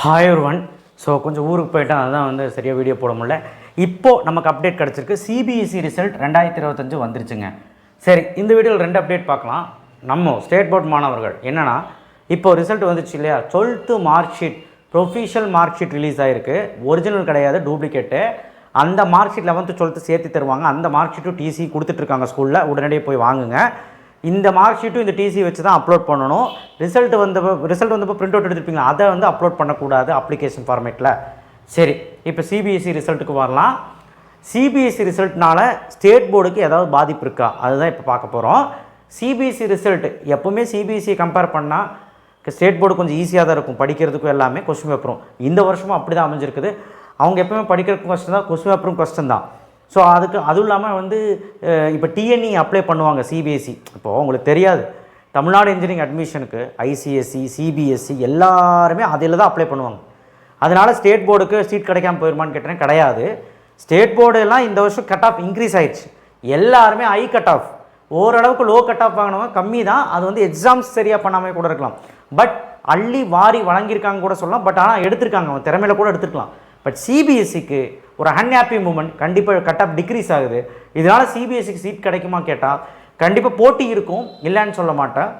Hi one so கொஞ்சம் ஊருக்கு போயிட்டேன் அதுதான் வந்து சரியாக வீடியோ போட முடியல. இப்போது நமக்கு அப்டேட் கிடச்சிருக்கு. சிபிஎஸ்சி ரிசல்ட் ரெண்டாயிரத்தி இருபத்தஞ்சு வந்துருச்சுங்க. சரி இந்த வீடியோவில் ரெண்டு அப்டேட் பார்க்கலாம். நம்ம ஸ்டேட் போர்ட் மாணவர்கள் என்னென்னா இப்போ ரிசல்ட் வந்துச்சு இல்லையா? Twelfth mark sheet provisional mark sheet release ஆகிருக்கு ஒரிஜினல் கிடையாது டூப்ளிகேட்டு அந்த மார்க் ஷீட் லெவன்த்து டுவெல்த்து சேர்த்து தருவாங்க. அந்த மார்க் ஷீட்டும் டிசி கொடுத்துட்ருக்காங்க ஸ்கூலில் உடனடியாக போய் வாங்குங்க. இந்த மார்க் ஷீட்டும் இந்த டிசி வச்சு தான் அப்லோட் பண்ணணும். ரிசல்ட் வந்தப்போ ரிசல்ட் வந்தப்போ பிரிண்ட் அவுட் எடுத்துருப்பீங்களா? அதை வந்து அப்லோட் பண்ணக்கூடாது அப்ளிகேஷன் ஃபார்மேட்டில் சரி இப்போ சிபிஎஸ்சி ரிசல்ட்டுக்கு வரலாம். சிபிஎஸ்சி ரிசல்ட்னால ஸ்டேட் போர்டுக்கு ஏதாவது பாதிப்பு இருக்கா? அதுதான் இப்போ பார்க்க போகிறோம் சிபிஎஸ்சி ரிசல்ட் எப்போவுமே சிபிஎஸ்சியை கம்பேர் பண்ணால் ஸ்டேட் போர்டு கொஞ்சம் ஈஸியாக தான் இருக்கும். படிக்கிறதுக்கும் எல்லாமே கொஸ்டின் பேப்பரும் இந்த வருஷமும் அப்படி தான் அமைஞ்சிருக்குது. அவங்க எப்பவுமே படிக்கிறதுக்கும் கஷ்டம் தான் கொஸ்டின் பேப்பரும் கஷ்டம் தான். ஸோ அதுக்கு அதுவும் இல்லாமல் வந்து இப்போ டிஎன்இ அப்ளை பண்ணுவாங்க சிபிஎஸ்சி இப்போது உங்களுக்கு தெரியாது. தமிழ்நாடு இன்ஜினியரிங் அட்மிஷனுக்கு ஐசிஎஸ்சி சிபிஎஸ்சி எல்லாருமே அதில் தான் அப்ளை பண்ணுவாங்க. அதனால் ஸ்டேட் போர்டுக்கு சீட் கிடைக்காம போயிருமான்னு கேட்டேன் கிடையாது. ஸ்டேட் போர்டு எல்லாம் இந்த வருஷம் கட் ஆஃப் இன்க்ரீஸ் ஆயிடுச்சு. எல்லாருமே ஹை கட் ஆஃப் ஓரளவுக்கு லோ கட் ஆஃப் வாங்கினவங்க கம்மி தான். அது வந்து எக்ஸாம்ஸ் சரியாக பண்ணாமல் கூட இருக்கலாம். பட் அள்ளி வாரி வழங்கியிருக்காங்க கூட சொல்லலாம். பட் ஆனால் எடுத்திருக்காங்க. அவங்க திறமையில கூட எடுத்துருக்கலாம். பட் சிபிஎஸ்சிக்கு ஒரு அன்ஹாப்பி மூமெண்ட் கண்டிப்பாக கட் ஆஃப் டிக்ரீஸ் ஆகுது. இதனால் சிபிஎஸ்சிக்கு சீட் கிடைக்குமா கேட்டால் கண்டிப்பாக போட்டி இருக்கும் இல்லைன்னு சொல்ல மாட்டேன்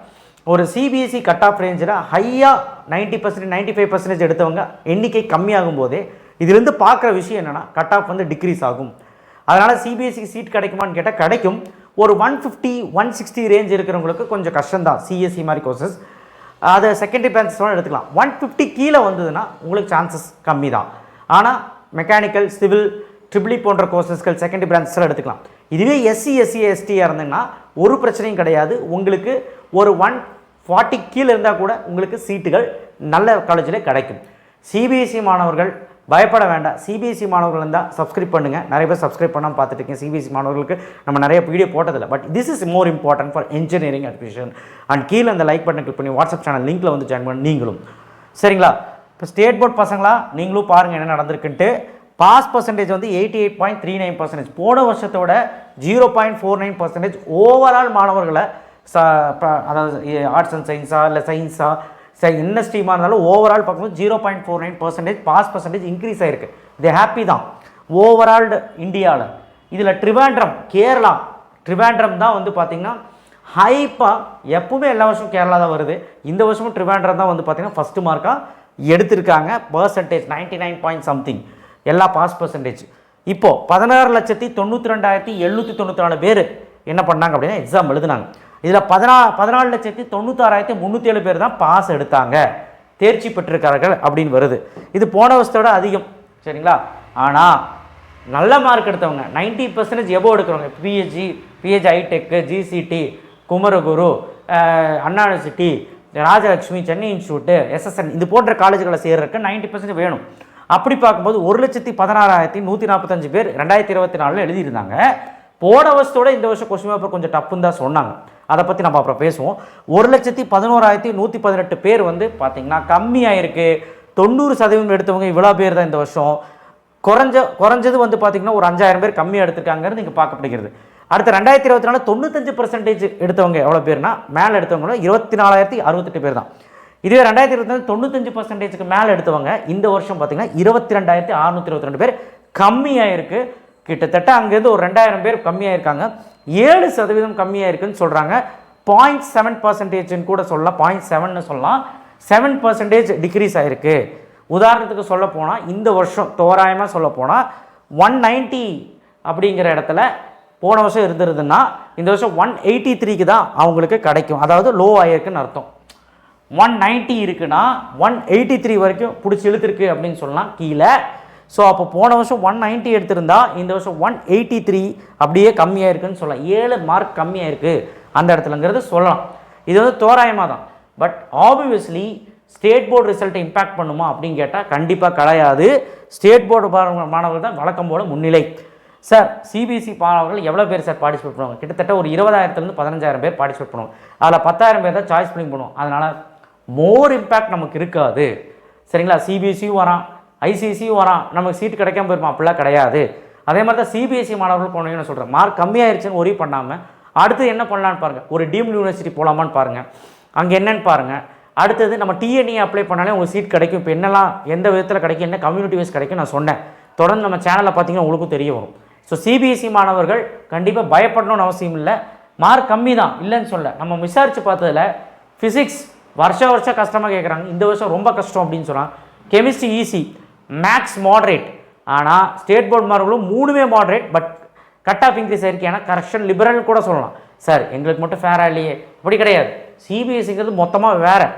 ஒரு சிபிஎஸ்சி கட் ஆஃப் ரேஞ்சில் ஹையாக ninety percentage ninety five percentage எடுத்தவங்க எண்ணிக்கை கம்மியாகும் போதே இதிலிருந்து பார்க்குற விஷயம் என்னென்னா கட் ஆஃப் வந்து டிக்ரீஸ் ஆகும். அதனால் சிபிஎஸ்சிக்கு சீட் கிடைக்குமான்னு கேட்டால் கிடைக்கும். ஒரு one fifty one sixty range இருக்கிறவங்களுக்கு கொஞ்சம் கஷ்டம்தான் சிஎஸ்சி மாதிரி கோர்சஸ் அதை செகண்டரி பிரான்ச்சஸ் எடுத்துக்கலாம். ஒன் ஃபிஃப்டி கீழே வந்ததுன்னா உங்களுக்கு சான்சஸ் கம்மி தான் ஆனால் மெக்கானிக்கல் சிவில் ட்ரிபிளி போன்ற கோர்சஸ்கள் செகண்டரி பிரான்ச்சஸில் எடுத்துக்கலாம். இதுவே எஸ்சி எஸ்சி எஸ்டியாக இருந்தீங்கன்னா ஒரு பிரச்சனையும் கிடையாது. உங்களுக்கு ஒரு ஒன் ஃபார்ட்டி கீழே இருந்தால் கூட உங்களுக்கு சீட்டுகள் நல்ல காலேஜில் கிடைக்கும். சிபிஎஸ்சி மாணவர்கள் பயப்பட வேண்டாம். சிபிஎஸ்சி மாணவர்கள் இருந்தால் சப்ஸ்கிரைப் பண்ணுங்கள் நிறைய பேர் சப்ஸ்கிரைப் பண்ணாமல் பார்த்துட்டு இருக்கேன் சிபிஎஸ்சி மாணவர்களுக்கு நம்ம நிறைய video போட்டதில்லை. But this is more important for engineering admission and கீழே அந்த லைக் பட்டன் கிளிக் பண்ணி வாட்ஸ்அப் சேனல் லிங்க்கில் வந்து ஜாயின் பண்ணி நீங்களும். சரிங்களா? இப்போ ஸ்டேட் போர்ட் பசங்களா நீங்களும் பாருங்கள் என்ன நடந்திருக்குன்ட்டு. பாஸ் பர்சன்டேஜ் வந்து eighty eight point three nine percentage போன வருஷத்தோட zero point four nine percentage overall மாணவர்களை ச அதாவது ஆர்ட்ஸ் அண்ட் சயின்ஸா இல்லை சயின்ஸா ச என்ன ஸ்ட்ரீமாக இருந்தாலும் ஓவரால் பார்க்கும்போது zero point four nine percentage pass percentage increase ஆயிருக்கு. இது ஹாப்பி தான். ஓவரால் இந்தியாவில் இதில் ட்ரிவாண்ட்ரம் கேரளா ட்ரிவாண்ட்ரம் தான் வந்து பார்த்திங்கன்னா ஹைப்பாக எப்பவுமே எல்லா வருஷமும் கேரளா தான் வருது. இந்த வருஷமும் ட்ரிவாண்ட்ரம் தான் வந்து பார்த்திங்கன்னா ஃபஸ்ட்டு மார்க்காக எடுத்திருக்காங்க percentage ninety nine point something எல்லா பாஸ் பர்சன்டேஜ் இப்போது பதினாறு லட்சத்தி தொண்ணூற்றி ரெண்டாயிரத்தி எழுநூற்றி தொண்ணூற்றி நாலு பேர் என்ன பண்ணாங்க அப்படின்னா எக்ஸாம் எழுதுனாங்க. இதில் பதினா பதினாலு லட்சத்தி தொண்ணூத்தாறாயிரத்தி முந்நூற்றி ஏழு பேர் தான் பாஸ் எடுத்தாங்க. தேர்ச்சி பெற்றிருக்கார்கள் அப்படின்னு வருது. இது போன வருஷத்தோட அதிகம் சரிங்களா? ஆனால் நல்ல மார்க் எடுத்தவங்க 90% பர்சன்டேஜ் எபோ எடுக்கிறவங்க PHG pH ஐடெக்கு GCT Kumaraguru Anna University Rajalakshmi Chennai institute SSN இது போன்ற காலேஜ்களை சேர்றதுக்கு நைன்ட்டி பர்சன்ட் வேணும். அப்படி பார்க்கும்போது ஒரு லட்சத்தி பதினாறாயிரத்தி நூற்றி நாற்பத்தஞ்சு பேர் ரெண்டாயிரத்தி இருபத்தி நாலில் எழுதியிருந்தாங்க. போன வருஷத்தோட இந்த வருஷம் கொஸ்டின் பேப்பர் கொஞ்சம் டப்புன்னு தான் சொன்னாங்க. அதை பற்றி நம்ம அப்புறம் பேசுவோம். ஒரு லட்சத்தி பதினோராயிரத்தி நூற்றி பதினெட்டு பேர் வந்து பார்த்தீங்கன்னா கம்மியாயிருக்கு. தொண்ணூறு சதவீதம் எடுத்தவங்க இவ்வளோ பேர் தான் இந்த வருஷம். குறைஞ்ச குறைஞ்சது வந்து பார்த்தீங்கன்னா ஒரு அஞ்சாயிரம் பேர் கம்மியாக எடுத்திருக்காங்கிறது இங்கே பார்க்கப்படுகிறது. அடுத்த ரெண்டாயிரத்தி இருபத்தி நாலு தொண்ணூத்தஞ்சு பர்சன்டேஜ் எடுத்தவங்க எவ்வளோ பேர்னா மேலே எடுத்தவங்க இருபத்தி நாலாயிரத்தி அறுபத்தெட்டு பேர் தான். இதுவே ரெண்டாயிரத்தி இருபத்தி நாலு தொண்ணூத்தஞ்சு பர்சன்டேஜுக்கு மேலே எடுத்தவங்க இந்த வருஷம் பார்த்தீங்கன்னா இருபத்தி ரெண்டாயிரத்தி அறுநூத்தி இருபத்தி ரெண்டு பேர் கம்மியாயிருக்கு. கிட்டத்தட்ட அங்கேருந்து ஒரு ரெண்டாயிரம் பேர் கம்மியாயிருக்காங்க. ஏழு சதவீதம் கம்மியாயிருக்குன்னு சொல்கிறாங்க பாயிண்ட் செவன் பர்சன்டேஜ்னு கூட சொல்லலாம். பாயிண்ட் செவன்னு சொல்லலாம். செவன் பர்சன்டேஜ் டிக்ரீஸ் ஆயிருக்கு. உதாரணத்துக்கு சொல்ல போனால் இந்த வருஷம் தோராயமாக சொல்ல போனால் ஒன் நைன்ட்டி அப்படிங்கிற இடத்துல போன வருஷம் இருந்திருதுன்னா இந்த வருஷம் ஒன் எயிட்டி த்ரீக்கு தான் அவங்களுக்கு கிடைக்கும். அதாவது லோ ஆகிருக்குன்னு அர்த்தம். ஒன் நைன்ட்டி இருக்குன்னா ஒன் எயிட்டி த்ரீ வரைக்கும் பிடிச்சி இழுத்துருக்கு அப்படின்னு சொல்லலாம் கீழே. ஸோ அப்போ போன வருஷம் ஒன் நைன்ட்டி எடுத்திருந்தா இந்த வருஷம் ஒன் எயிட்டி த்ரீ அப்படியே கம்மியாக இருக்குன்னு சொல்லலாம். ஏழு மார்க் கம்மியாக இருக்குது அந்த இடத்துலங்கிறது சொல்லலாம். இது வந்து தோராயமாக தான். பட் ஆப்வியஸ்லி ஸ்டேட் போர்டு ரிசல்ட்டை இம்பேக்ட் பண்ணுமா அப்படின்னு கேட்டால் கண்டிப்பாக கிடையாது. ஸ்டேட் போர்டு மாணவர்கள் தான் வழக்கம் போல முன்னிலை. சார் சிபிஎஸ்சி மாணவர்கள் எவ்வளோ பேர் சார் பார்ட்டிசிபேட் பண்ணுவாங்க? கிட்டத்தட்ட ஒரு இருபதாயிரத்துலேருந்து பதினஞ்சாயிரம் பேர் பார்ட்டிசிபேட் பண்ணுவாங்க. அதில் பத்தாயிரம் பேர் தான் சாய்ஸ் ஃபில்லிங் பண்ணுவோம் அதனால் மோர் இம்பேக்ட் நமக்கு இருக்காது. சரிங்களா? சிபிஎஸ்சியும் வரான். ஐசிஎஸ்சியும் வரான். நமக்கு சீட் கிடைக்காம போயிருமா? அப்படிலாம் கிடையாது. அதே மாதிரி தான் சிபிஎஸ்சி மாணவர்கள் போனீங்கன்னு சொல்கிறேன் மார்க் கம்மியாயிருச்சுன்னு ஒரே பண்ணாமல் அடுத்து என்ன பண்ணலான்னு பாருங்கள் ஒரு டீம் யூனிவர்சிட்டி போகலாமான்னு பாருங்கள் அங்கே என்னன்னு பாருங்கள் அடுத்தது நம்ம டிஎன்இ அப்ளை பண்ணாலே உங்களுக்கு சீட் கிடைக்கும். இப்போ என்னெல்லாம் எந்த விதத்தில் கிடைக்கும் என்ன கம்யூனிட்டி வைஸ் கிடைக்கும் நான் சொன்னேன். தொடர்ந்து நம்ம சேனலில் பார்த்தீங்கன்னா உங்களுக்கும் தெரிய வரும். ஸோ சிபிஎஸ்சி மாணவர்கள் கண்டிப்பாக பயப்படணும்னு அவசியம் இல்லை. மார்க் கம்மி தான் இல்லைன்னு சொல்ல. நம்ம விசாரித்து பார்த்ததுல ஃபிசிக்ஸ் வருஷ வருஷம் கஷ்டமாக கேட்குறாங்க இந்த வருஷம் ரொம்ப கஷ்டம் அப்படின்னு சொன்னாங்க கெமிஸ்ட்ரி ஈஸி மேக்ஸ் மாடரேட் ஆனால் ஸ்டேட் போர்டு மார்க்களும் மூணுமே moderate but cut off increase ஆயிருக்கு. ஏன்னா கரெக்ஷன் லிபரல் கூட சொல்லலாம். சார் எங்களுக்கு மட்டும் ஃபேராக இல்லையே? அப்படி கிடையாது. சிபிஎஸ்சிங்கிறது மொத்தமாக வேறு.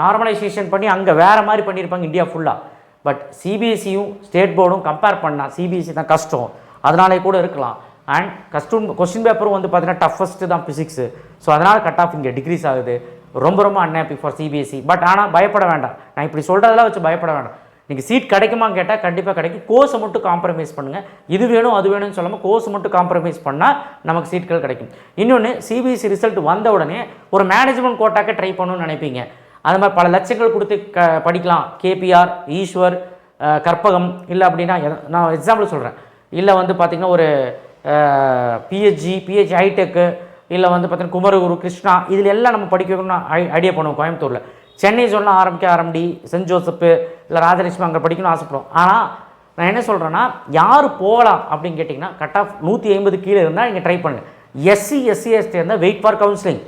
நார்மலைசேஷன் பண்ணி அங்கே வேறு மாதிரி பண்ணியிருப்பாங்க இந்தியா ஃபுல்லாக பட் சிபிஎஸ்சியும் ஸ்டேட் போர்டும் கம்பேர் பண்ணால் சிபிஎஸ்சி தான் கஷ்டம். அதனாலே கூட இருக்கலாம். அண்ட் கஸ்டூன் கொஸ்டின் பேப்பரும் வந்து பார்த்தீங்கன்னா டஃபஸ்ட்டு தான் ஃபிசிக்ஸு ஸோ அதனால் கட் ஆஃப் இங்கே டிக்ரீஸ் ஆகுது. ரொம்ப ரொம்ப அன்ஹாப்பி ஃபார் சிபிஎஸ்சி பட் ஆனால் பயப்பட வேண்டாம். நான் இப்படி சொல்கிறதெல்லாம் வச்சு பயப்பட வேண்டாம். நீங்கள் சீட் கிடைக்குமான்னு கேட்டால் கண்டிப்பாக கிடைக்கும். கோர்ஸை மட்டும் காம்ப்ரமைஸ் பண்ணுங்கள் இது வேணும் அது வேணும்னு சொல்லாமல் கோர்ஸ் மட்டும் காம்ப்ரமைஸ் பண்ணால் நமக்கு சீட்கள் கிடைக்கும். இன்னொன்று சிபிஎஸ்சி ரிசல்ட் வந்த உடனே ஒரு மேனேஜ்மெண்ட் கோட்டாக்க ட்ரை பண்ணணும்னு நினைப்பீங்க. அது மாதிரி பல லட்சங்கள் கொடுத்து க படிக்கலாம். கேபிஆர் ஈஸ்வர் கற்பகம் இல்லை அப்படின்னா நான் எக்ஸாம்பிள் சொல்கிறேன் இல்லை வந்து பார்த்திங்கன்னா ஒரு பிஹெச்ஜி பிஹெச் ஹைடெக்கு இல்லை வந்து பார்த்தீங்கன்னா குமரகுரு கிருஷ்ணா இதில் எல்லாம் நம்ம படிக்கணும்னு ஐ ஐடியா பண்ணுவோம் கோயம்புத்தூரில். சென்னை சொல்லலாம் ஆரம்பிக்க ஆரம்பி சென்ட் ஜோசப்பு இல்லை ராஜலட்சுமி அங்கே படிக்கணும்னு ஆசைப்படுவோம். ஆனால் நான் என்ன சொல்கிறேன்னா யார் போகலாம் அப்படின்னு கேட்டிங்கன்னா கட் ஆஃப் நூற்றி ஐம்பது கீழே இருந்தால் நீங்கள் ட்ரை பண்ணுங்க. எஸ்சி எஸ்சி எஸ்டி இருந்தால் வெயிட் ஃபார் கவுன்சிலிங்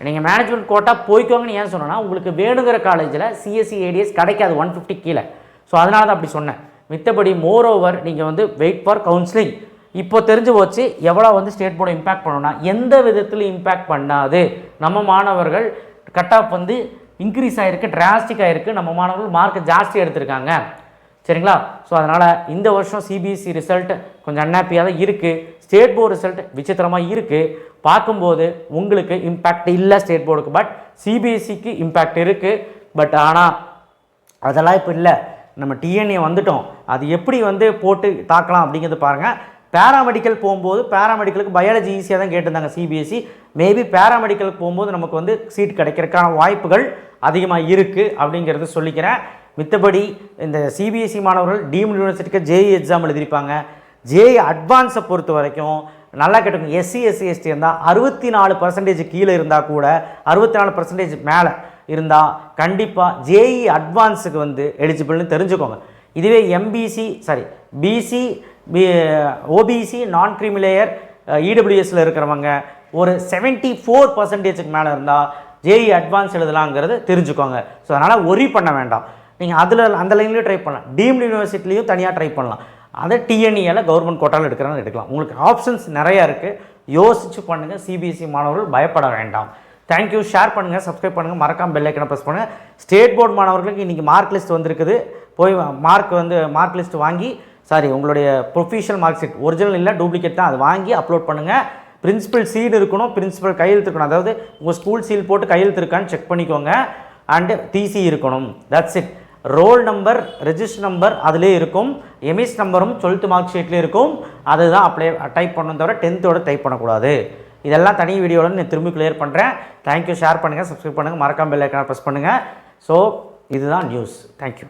நீங்கள் மேனேஜ்மெண்ட் கோட்டா போய்க்கோங்கன்னு ஏன் சொன்னேன்னா உங்களுக்கு வேணுங்கிற காலேஜில் சிஎஸ்சி ஏடிஎஸ் கிடைக்காது ஒன் ஃபிஃப்டி கீழே. ஸோ அதனால தான் அப்படி சொன்னேன். மித்தபடி மோர் ஓவர் நீங்கள் வந்து வெயிட் ஃபார் கவுன்சிலிங் இப்போ தெரிஞ்சு போச்சு எவ்வளோ வந்து ஸ்டேட் போர்டு இம்பேக்ட் பண்ணணும்னா எந்த விதத்தில் இம்பேக்ட் பண்ணாது. நம்ம மாணவர்கள் கட் ஆஃப் வந்து இன்க்ரீஸ் ஆகிருக்கு டிராஸ்டிக் ஆகிருக்கு நம்ம மாணவர்கள் மார்க் ஜாஸ்தி எடுத்திருக்காங்க. சரிங்களா? ஸோ அதனால் இந்த வருஷம் சிபிஎஸ்சி ரிசல்ட் கொஞ்சம் அன்ஹாப்பியாக தான் இருக்குது ஸ்டேட் போர்டு ரிசல்ட் விசித்திரமாக இருக்குது பார்க்கும்போது உங்களுக்கு இம்பேக்ட் இல்லை ஸ்டேட் போர்டுக்கு பட் சிபிஎஸ்சிக்கு இம்பேக்ட் இருக்குது பட் ஆனால் அதெல்லாம் இப்போ இல்லை. நம்ம டிஎன்ஏ வந்துட்டோம். அது எப்படி வந்து போட்டு தாக்கலாம் அப்படிங்கிறது பாருங்கள் பேராமெடிக்கல் போகும்போது பேராமெடிக்கலுக்கு பயாலஜி ஈஸியாக தான் கேட்டிருந்தாங்க சிபிஎஸ்சி மேபி பேராமெடிக்கலுக்கு போகும்போது நமக்கு வந்து சீட் கிடைக்கிறதுக்கான வாய்ப்புகள் அதிகமாக இருக்குது அப்படிங்கிறது சொல்லிக்கிறேன். மித்தபடி இந்த சிபிஎஸ்சி மாணவர்கள் டீம் யூனிவர்சிட்டிக்கு ஜேஇ எக்ஸாம் எழுதியிருப்பாங்க. ஜேஇ அட்வான்ஸை பொறுத்த வரைக்கும் நல்லா கேட்டுக்கோங்க. எஸ்சி எஸ்சி எஸ்டி இருந்தால் அறுபத்தி நாலு பர்சன்டேஜ் கீழே இருந்தால் கூட அறுபத்தி நாலு பர்சன்டேஜ் மேலே. இருந்தால் கண்டிப்பாக ஜேஇ அட்வான்ஸுக்கு வந்து எலிஜிபிள்னு தெரிஞ்சுக்கோங்க. இதுவே MBC sorry BC B OBC non creamy layer இடபிள்யூஎஸில் இருக்கிறவங்க ஒரு 74% ஃபோர் பர்சன்டேஜுக்கு மேலே இருந்தால் ஜேஇ அட்வான்ஸ் எழுதலாங்கிறது தெரிஞ்சுக்கோங்க. ஸோ அதனால் ஒரி பண்ண வேண்டாம். நீங்கள் அதில் அந்த லைன்லேயும் ட்ரை பண்ணலாம். டீம்டு யூனிவர்சிட்டிலையும் தனியாக ட்ரை பண்ணலாம். அதை டிஎன்இயில் கவர்மெண்ட் கோட்டாவில் எடுக்கிறாங்க எடுக்கலாம். உங்களுக்கு ஆப்ஷன்ஸ் நிறையா இருக்குது யோசிச்சு பண்ணுங்கள் சிபிஎஸ்சி மாணவர்கள் பயப்பட வேண்டாம். தேங்க்யூ ஷேர் பண்ணுங்கள் சப்ஸ்கிரைப் பண்ணுங்கள் மறக்காம பெல் ஐக்கனை ப்ரெஸ் பண்ணுங்கள் ஸ்டேட் போர்டு மாணவர்களுக்கு இன்றைக்கி மார்க் லிஸ்ட் வந்திருக்குது. போய் மார்க் வந்து மார்க் லிஸ்ட் வாங்கி சாரி உங்களுடைய ப்ரொஃபிஷியல் மார்க் ஷீட் ஒரிஜினல் இல்லை டூப்ளிகேட் தான். அது வாங்கி அப்லோட் பண்ணுங்கள் பிரின்ஸிபல் சீல் இருக்கணும் பிரின்சிபல் கையெழுத்து இருக்கணும். அதாவது உங்கள் ஸ்கூல் சீல் போட்டு கையெழுத்து இருக்கான்னு செக் பண்ணிக்கோங்க. அண்டு டிசி இருக்கணும். That's it roll number register number அதிலே இருக்கும். எமிஸ் நம்பரும் டுவெல்த் மார்க் ஷீட்லேயே இருக்கும். அதுதான் அப்ளை டைப் பண்ணணும் தவிர டென்த்தோட டைப் பண்ணக்கூடாது. இதெல்லாம் தனி வீடியோவில் நான் திரும்பி கிளியர் பண்ணுறேன் தேங்க்யூ ஷேர் பண்ணுங்கள் சப்ஸ்கிரைப் பண்ணுங்கள் மறக்காம பெல் ஐக்கான ப்ரெஸ் பண்ணுங்கள் ஸோ இதுதான் நியூஸ் தேங்க்யூ